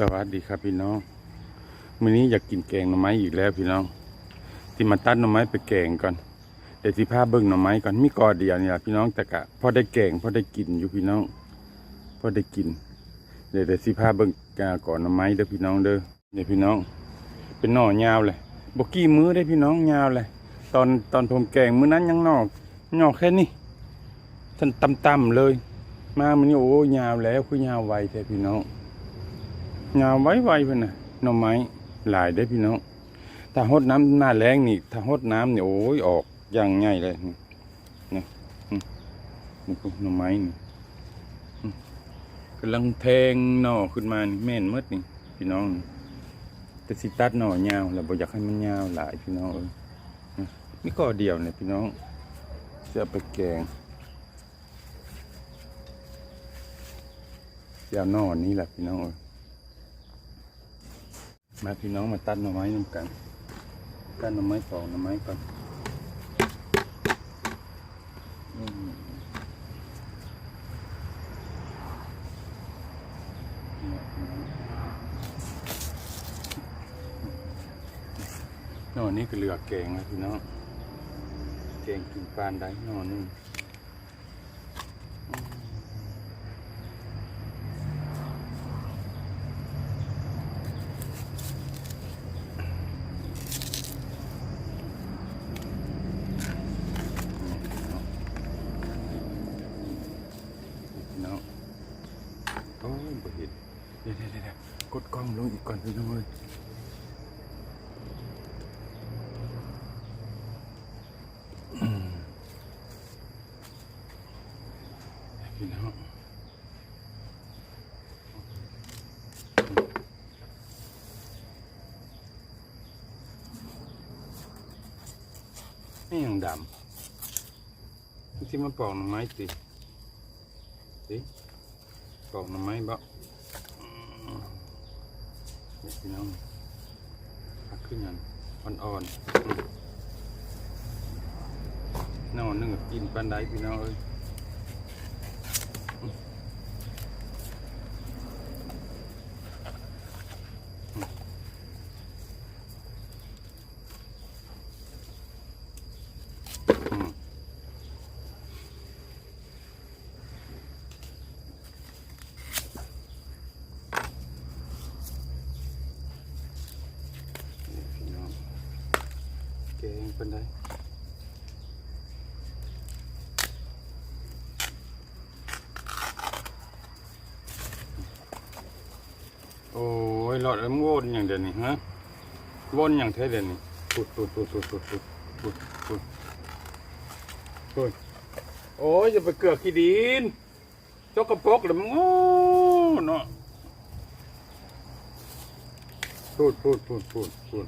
สวัสดีครับพี่น้องมื้อนี้อยากกินแกงหน่อไม้อีกแล้วพี่น้อง ที่มาตัดหน่อไม้ไปแกงก่อนเดี๋ยวสิพาเบิ่งหน่อไม้ก่อนมีกอเดียวนี่ล่ะพี่น้องแต่กะพอได้แกงพอได้กินอยู่พี่น้องพอได้กิน เดี๋ยวเดี๋ยวสิพาเบิ่งกาก่อนหน่อไม้เด้อพี่น้องเด้อเดี๋ยวพี่น้อง เป็นหน่อยาวเลยบกี้มือได้พี่น้องยาวเลย ตอนตอนผมแกงมื้อนั้นยังนอกนอกแค่นี้ท่านต่ำๆเลย มามันนี่โอ้ยาวแล้วคือยาวไวแท้พี่น้อง ยาวไว้ไวเพื่อนน่ะหน่อไม้หลายได้พี่น้องถ้าหดน้ำหน้าแรงนี่ ถ้าหดน้ำเนี่ยโอ้ยออกอย่างง่ายเลยนี่นี่อืมนี่พวกหน่อไม้นี่กำลังแทงหน่อขึ้นมานี่แม่นมดนี่พี่น้องแต่สิตัดหน่อยาวแล้วบ่อยากให้มันยาวหลายพี่น้องเอ้ยอืมนี่ก็เดียวเนี่ยพี่น้องจะไปแกงจะเอาหนอนี้แหละพี่น้องเอ้ย มาพี่น้องมาตัดหน่อไม้นำกัน ตัดหน่อไม้สองหน่อไม้ก่อนอืมหน่อนี้ก็เหลือแกงแล้วพี่น้องแกงกินปานได้นอนึงพี่น้องโอ้ยบ่เห็นเดี๋ยวเดี๋ยวเดี๋ยวกดกล้องลงอีกก่อนพี่น้องเลยอืม พี่น้องนี่ยังดำที่มันปอกหน่อไม้ติติปอกหน่อไม้บ่อืมนี่พี่น้องพักขึ้นยันอ่อนๆอืมนอนนึงก็กินปันไดพี่น้องเอ้ยอืมอืมอืม นี่พี่น้อง ป็นไดโอ้ยหลอดแล้วมันวนอย่างเดียวนี่ฮะวนอย่างเท่เดียวนี่ปุดปุดปุดปุดปุดปุดปุดปุดปุดโอ้ยจะไปเกือกขี้ดินจกกระปรกเลยมันโง่เนาะพูดพูดพูดพูดพูด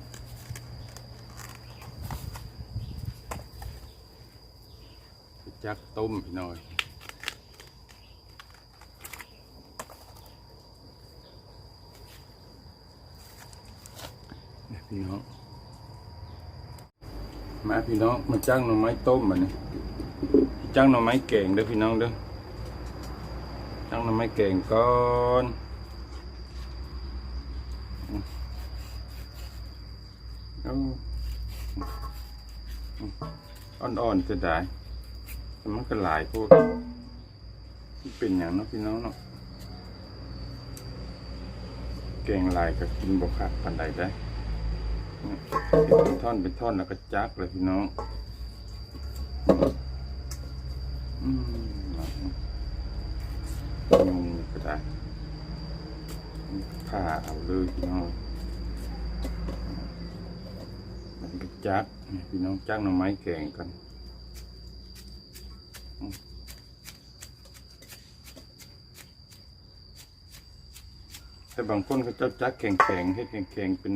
จักต้มพี่น้อยเนี่ยพี่น้องมาพี่น้องมาจ้างหน่อไม้ต้มมาเนี่ยจ้างหน่อไม้แกงเด้อพี่น้องเด้อจ้างหน่อไม้แกงก่อนเอาอ่อนๆจะได้แต่ มันก็หลายพวกเป็นอย่างเนาะพี่น้องเนาะแกงลายก็กินบกคักปันใดได้เป็นท่อนเป็นท่อนแล้วก็จักเลยพี่น้องอืมยุงก็ได้ผ่าเอาเลยพี่น้อง มันก็จักพี่น้องจักหน่อไม้แกงกัน แต่บางคนเขาเจ้าจักแข็งแข็งให้แข็งแข็งเป็น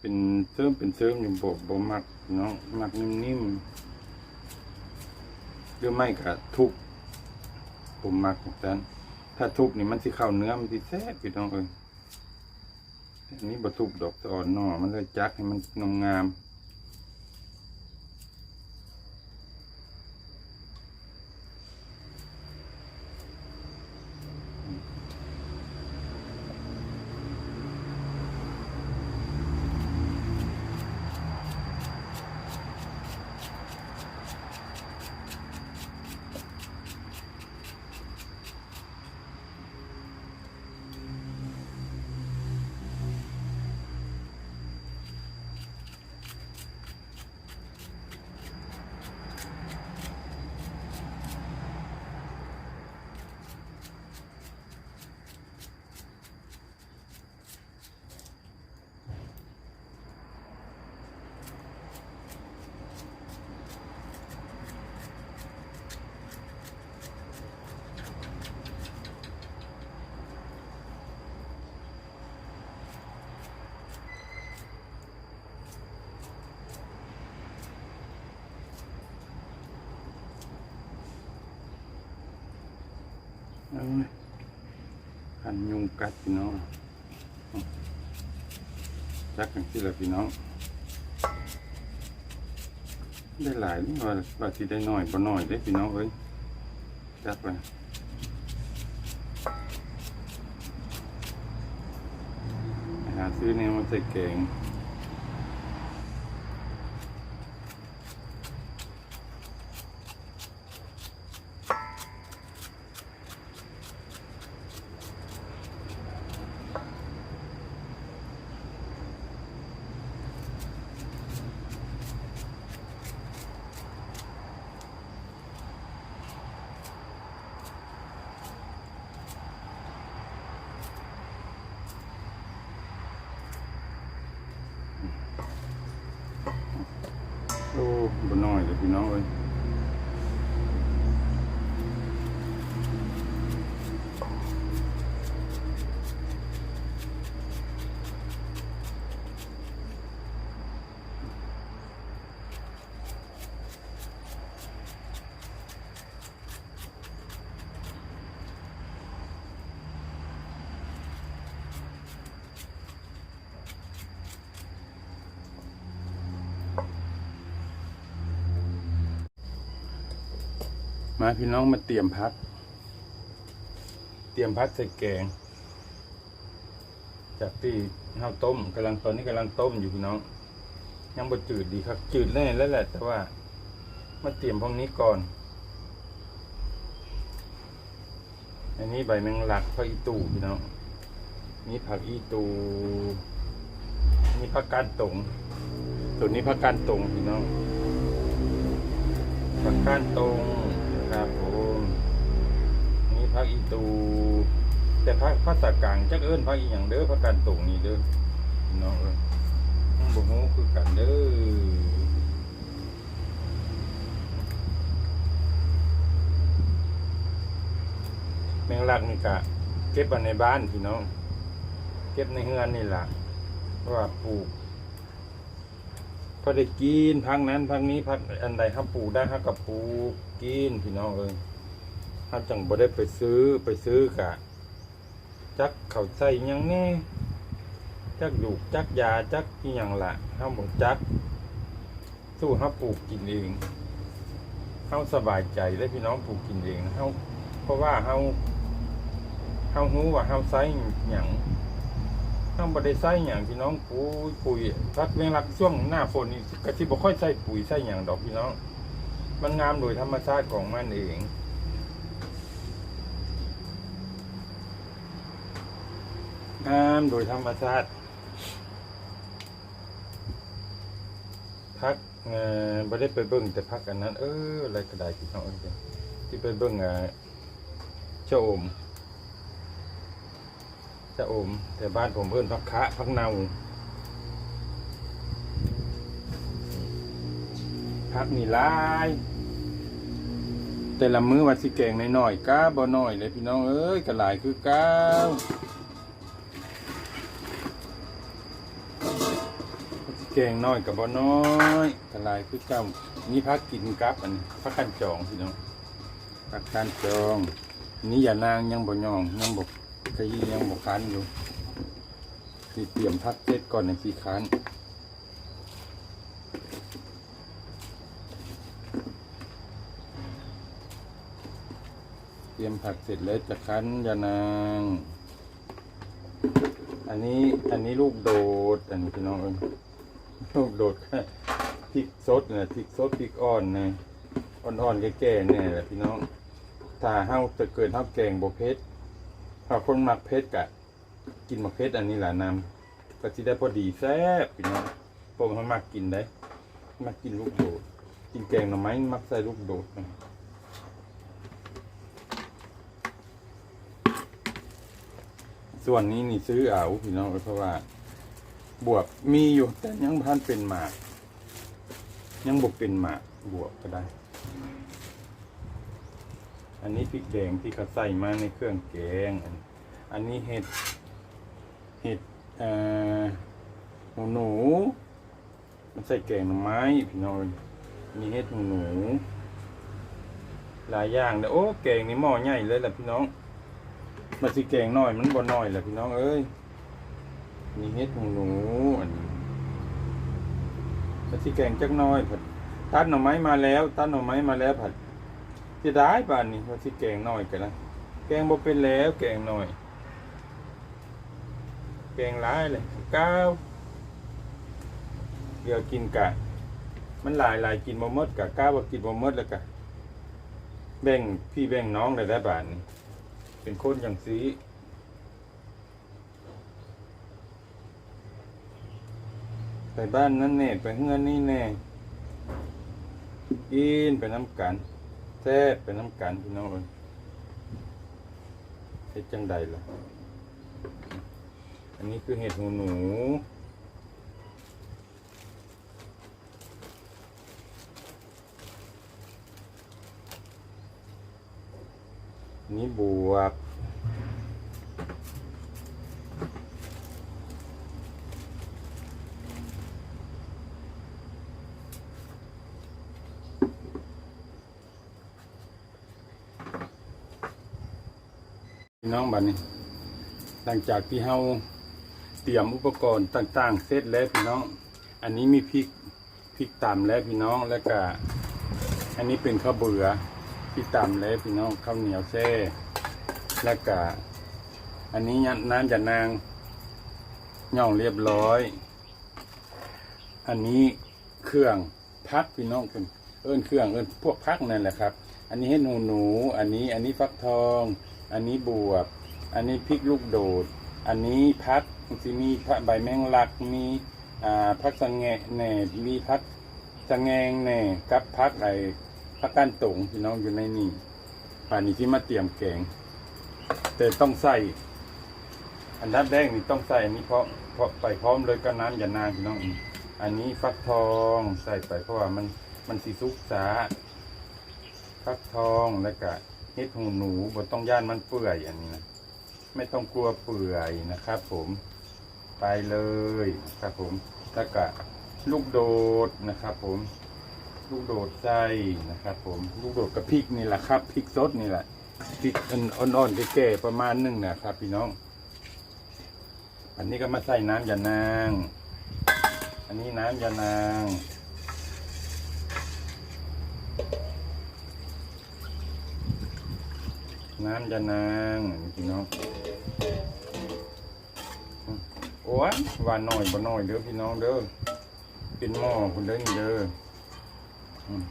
เป็นเสริมเป็นเสริมอยู่บ่บ่มักเนาะมักนิ่มๆหรือไม่ก็ทุบผมมักแบบนั้นถ้าทุบนี่มันสิเข้าเนื้อมันสิแซ่บพี่น้องเอ้ยอันนี้บ่ทุบดอกตะอ่อนนอมันเลยจักให้มันงามๆ อันยุงกัดพี่น้องจักกันที่ละพี่น้อง ได้หลายนี่ว่าว่าสิได้น้อยบ่น้อยได้พี่น้องเอ้ยจักไปไปหาซื้อเนี่ยมาใส่แกง โอ้ บ่น้อ มาพี่น้องมาเตรียมพักเตรียมพักใส่แกง จากที่ข้าวต้มกำลังตอนนี้กำลังต้มอยู่พี่น้อง ยังบ่จืดดีครับ จืดแน่แล้วแหละ แต่ว่า มาเตรียมพวกนี้ก่อน อันนี้ใบแมงลักผักอีตูพี่น้องนี่ผักอีตูนี่ผักกาดตงส่วนนี้ผักกาดตงพี่น้องผักกาดตง ครับผมนี่ผักอีตู แต่ผักภาษากลางจักเอิ้นผักอีหยังเด้อผักกาดตงนี่เด้อน้องเอ้ยยังบ่ฮู้คือกันเด้อแมงลักนี่กะเก็บไว้ในบ้านพี่น้อง เก็บในเฮือนนี่ล่ะเพราะว่าปลูก พอได้กินพักนั้นพักนี้พักอันใดครับปลูกได้ครับกับปลูกกินพี่น้องเอ้ยถ้าจังบ่ได้ไปซื้อไปซื้อกะ จักเขาใส่หยังแน่จักดูกจักยาจักอีหยังละเฮาบ่จัก สู้เฮาปลูกกินเองเฮาสบายใจเลยพี่น้องปลูกกินเองเฮาเพราะว่าเฮาเฮาฮู้ว่าเฮาใส่หยัง เฮาบ่ได้ใส่หยังพี่น้องปุ๋ยปุ๋ยพักเวลาช่วงหน้าฝนนี่ก็สิบ่ค่อยใส่ปุ๋ยใส่หยังดอกพี่น้อง มันงามโดยธรรมชาติของมันเองงามโดยธรรมชาติพักเอ่อบ่ได้ไปเบิ่งแต่พักอันนั้น เอออะไรก็ได้พี่น้องเอ้ยที่ไปเบิ่งอ่าชะอม ชะอม แต่บ้านผมเพิ่อนพักคะพักเนาพักนี่ลาย แต่ละมื้อว่าสิแกงน้อยๆก้าบ่น้อยเลยพี่น้องเอ้ยก็หลายคือก้าสิแกงน้อยกับบ่น้อยก็หลายคือเก้านี่พักกินกับอันพักกันจองพี่น้องพักกันจอง นี่อย่านางยังบ่ยองยังบ่ ขยี้ยังบ่คันอยู่สิเตรียมพักเสร็จก่อนในสิคันเตรียมผักเสร็จแล้วจะคั้นยานาง อันนี้อันนี้ลูกโดด อันนี้พี่น้องเอ้ยลูกโดดค่พริกสดเนี่ยพริกสดพริกอ่อนเนี่ยอ่อนๆแก่ๆเนี่ยแหละพี่น้องถ้าเฮาจะเกิดเฮาแกงบ่เผ็ด ถ้าคนมักเผ็ดกะ กินมักเผ็ดอันนี้ล่ะนำก็สิได้พอดีแซ่บพี่น้องผมมันมักกินได้มักกินลูกโดดกินแกงหน่อไม้มักใส่ลูกโดดนะส่วนนี้นี่ซื้อเอาพี่น้องเพราะว่า บวบมีอยู่แต่ยังพันเป็นหมาก ยังบวกเป็นหมากบวบก็ได้ อันนี้พริกแดงที่เขาใส่มาในเครื่องแกง อันนี้เห็ด เห็ดหูหนูมันใส่แกงหน่อไม้พี่น้องมีเห็ดหูหนูหลายอย่างเลยโอ้แกงนี่หม้อใหญ่เลยแหละพี่น้องมาสิแกงน้อยมันบ่น้อยแหละพี่น้องเอ้ยมีเฮ็ดหูหนูอันนี้มาสิแกงจักน้อยผัดตัดหน่อไม้มาแล้วตัดหน่อไม้มาแล้วผัด จะได้ป่านนี้มาสิแกงน้อยกันนะแกงบ่เป็นแล้วแกงน้อย แกงหลายเลยก้าวเดี๋ยวกินกะมันหลายหลายกินบ่หมดกะก้าวว่ากินบ่หมดแล้วกะแบ่งพี่แบ่งน้องได้ได้บาทนี้เป็นคนอย่างสีไปบ้านนั่นแน่ไปเฮือนนี่แน่กินไปน้ำกัน ซ่บไปน้ำกันพี่น้องเลยเห็ดจังใดล่ะ อันนี้คือเห็ดหูหนูอันนี้บวบ น้องบัดนี้ หลังจากที่เฮาเตรียมอุปกรณ์ต่างๆ เสร็จแล้วพี่น้อง อันนี้มีพริกพริกตำแล้วพี่น้องแล้วก็ อันนี้เป็นข้าวเบื่อพริกตำแล้วพี่น้องข้าวเหนียวแซ่แล้วก็อันนี้น้ำจะนางย่องเรียบร้อย อันนี้เครื่องพักพี่น้องเป็นเอิ้นเครื่องเอิ้นพวกพักนั่นแหละครับ อันนี้ให้หนูหนู อันนี้อันนี้ฟักทอง อันนี้บวบ อันนี้พริกลูกโดด อันนี้พักจะมีผักใบแมงลักมีอ่าพักสังแงแหน่มีพักสังแงงแหน่กับพักไอพักก้านตงพี่น้องอยู่ในนี่ป่านนี้ที่มาเตรียมแกง แต่ต้องใส่อันดับแรกนี่ต้องใส่อันนี้เพราะเพราะไปพร้อมเลยก็น้ำอย่านานพี่น้อง อันนี้ฟักทองใส่ไปเพราะว่ามันมันสีสุกสาฟักทองแล้วก็ เห็ดหูหนูบนต้องย่านมันเปื่อยอันนี้นะไม่ต้องกลัวเปื่อยนะครับ ผมไปเลยครับผมแล้วก็ลูกโดดนะครับ ผม ลูกโดดใส่นะครับ ผม ลูกโดดกับพริกนี่แหละครับพริกสดนี่แหละพริกอ่อนๆแก่ๆประมาณหนึงนะครับ พี่น้อง อันนี้ก็มาใส่น้ำยานาง อันนี้น้ำยานาง น้ำยานางพี่น้องโอ้ยหวานหน่อยบ่หน่อยเด้อพี่น้องเด้อเป็นหม้อคุณเด้อเด้ออืม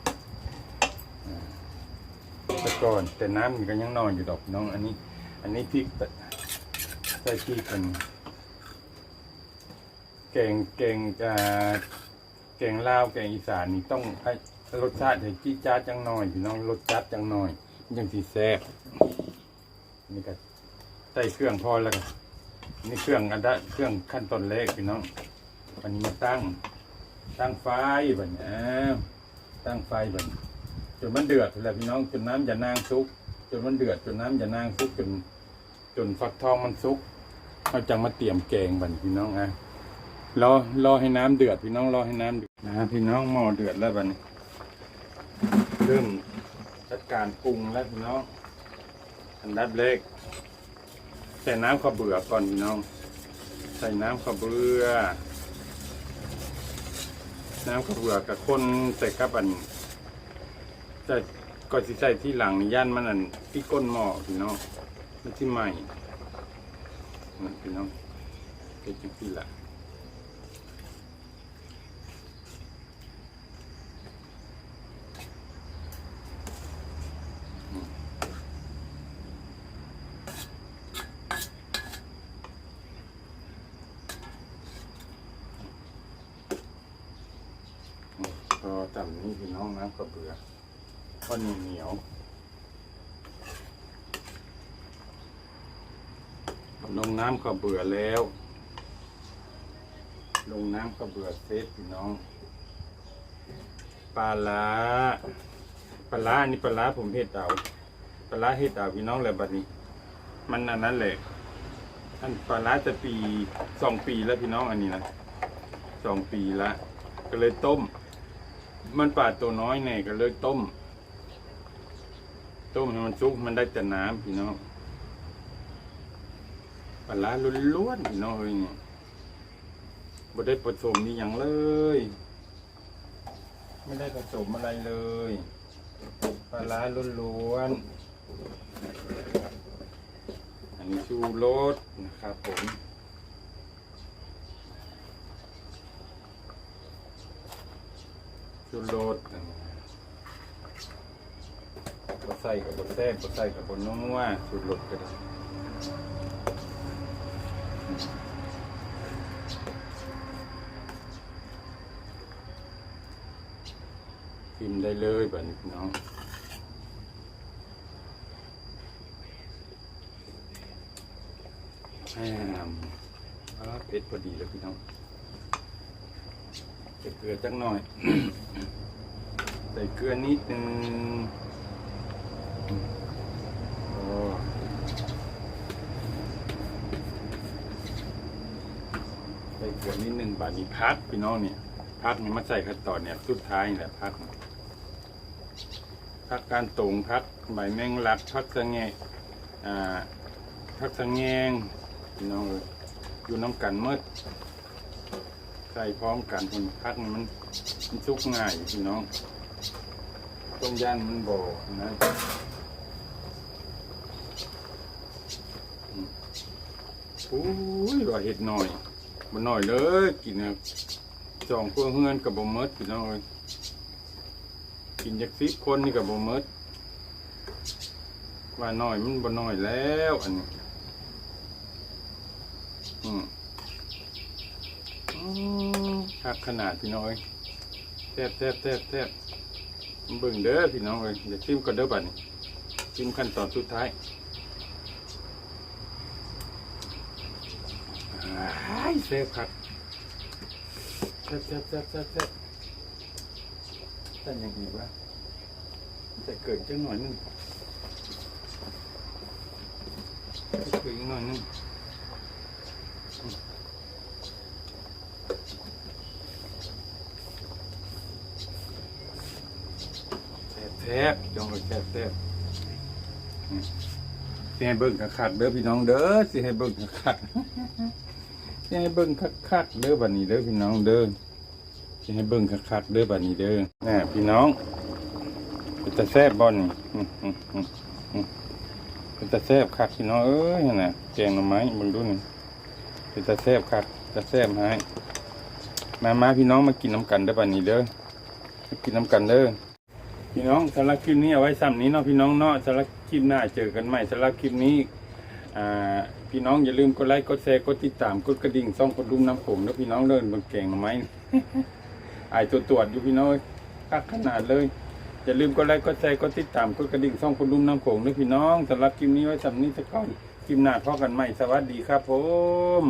แต่ก่อนแต่น้ำมันก็ยังนอนอยู่ดอกน้อง อันนี้ อันนี้พริกตะใส่พริกกันแกงแกงอ่าแกงลาวแกงอีสานนี่ต้องให้รสชาติให้จี้จ้าจังหน่อยพี่น้องรสจัดจังหน่อยยังสีแซ่บ นี่ก็ใส่เครื่องพอแล้วก็นี่เครื่องอันดะเครื่องขั้นตอนแรกพี่น้องวันนี้มาตั้ง ตั้งไฟแบบนี้ตั้งไฟแบบนี้จนมันเดือดแล้วพี่น้องจนน้ำอย่านางซุก จนมันเดือดจนน้ำอย่านางซุกจน จนฟักทองมันซุกเราจะมาเตรียมแกงบันพี่น้องอะรอรอให้น้ำเดือดพี่น้องรอให้น้ำเดือดนะพี่น้องหม้อเดือดแล้วบันเริ่มจัดการปรุงแล้วพี่น้อง อันดับแรกใส่น้ำข้าวเบื่อก่อนพี่น้อง ใส่น้ำข้าวเบื่อ น้ำข้าวเบื่อกับคนใส่กับอันใส่ก่อนสิใส่ที่หลังย่านมันอันที่ก้นหม้อพี่น้องมันที่ใหม่นะพี่น้องเป็นจังที่ละพอ จำนี้พี่น้องน้ำข้าวเบื่อข้าวเหนียวเหนียวลงน้ำข้าวเบื่อแล้ว ลงน้ำข้าวเบื่อเสร็จพี่น้องปลาลาปลาลาอันนี่ปลาลาผมเฮ็ดเอาปลาลาเฮ็ดเอาพี่น้องแล้วบัดนี้ มันอันนั้นแหละอันปลาลาจะปีสองปีแล้วพี่น้องอันนี้นะสองปีละก็เลยต้ม มันปลาตัวน้อยแน่ก็เลยต้ม ต้มให้มันสุกมันได้แต่น้ำพี่น้องปลาร้าล้วนๆพี่น้องเอ้ยเนี่ยบ่ได้ผสมนี่อย่างเลย ไม่ได้ผสมอะไรเลยปลาร้าล้วนๆอันนี้ชูรสนะครับผม ชูรสบ่ใส่กับบดแซ่บบ่ใส่กับบดนัวๆชูรสก็ได้กินได้เลยบัดนี้น้องแม่นำอ่าเผ็ดพอดีแล้วพี่น้อง ใส่เกลือจักหน่อย ใส่เกลือนิดนึงโอ้ใส่เกลือนิดนึงบาดนี้พักพี่น้องเนี่ยพักนี่มาใส่ขั้นตอนเนี่ยสุดท้ายแหละพักพักการตรงพักใบแมงลักพักสะแงะอ่าพักสะแงงพี่น้องเอ้ยอยู่น้ำกันเมื่อ ใส่พร้อมกันคนพักมันมันสุกง่ายพี่น้องต้มย่านมันบ่นะอุ้ยว่าเห็ดหน่อยบ่หน่อยเลยกินนี่ยสองพวกเฮือนกับบ่หมดพี่น้องเอ้ยกินจากสิบคนนี่กับบ่หมดว่าหน้อยมันบ่น้อยแล้วอันนี้อืม คักขนาดพี่น้อยแทบแทบแทบแทบเบิ่งเด้อพี่น้องเอ้ยอย่าชิมก่อนเด้อบัดนี้ชิมขั้นตอนสุดท้ายอ้ยเซฟครับแซ่บแซ่บแซ่บแซ่บแซ่บแต่ยังอีกวะจะเกิดจังหน่อยนึงเกิดอีกหน่อยนึงแซ่บแซ่บจงไปแซ่บแซ่บสิให้เบิ่งคักๆเด้อพี่น้องเด้อสิให้เบิ่งคักๆสิให้เบิ่งคักๆเด้อบัดนี้เด้อพี่น้องเด้อสิให้เบิ่งคักๆเด้อบัดนี้เด้อแน่พี่น้องเป็นตาแซ่บบ่นี่อืมอืมอืมอืมเป็นตาแซ่บคักพี่น้องเอ้ยนั่นะแกงหน่อไม้เบิ่งดูนี่เป็นตาแซ่บคักตาแซ่บให้มามาพี่น้องมากินน้ำกันเด้อบัดนี้เด้อกินน้ำกันเด้อ พี่น้องสำหรับคลิปนี้เอาไว้ซ้ำนี้เนาะพี่น้องเนาะสำหรับคลิปหน้าเจอกันใหม่สำหรับคลิปนี้พี่น้องอย่าลืมกดไลค์กดแชร์กดติดตามกดกระดิ่งซ่องกดรุมน้ำผมแล้วพี่น้องเดินบนเก่งหน่อไม้อตัวตรวจอยู่พี่น้องคักขนาดเลยอย่าลืมกดไลค์กดแชร์กดติดตามกดกระดิ่งซ่องกดรุมน้ำผมด้วยพี่น้องสำหรับคลิปนี้ไว้สำนี้สักก่อนคลิปหน้าพอกันใหม่สวัสดีครับผม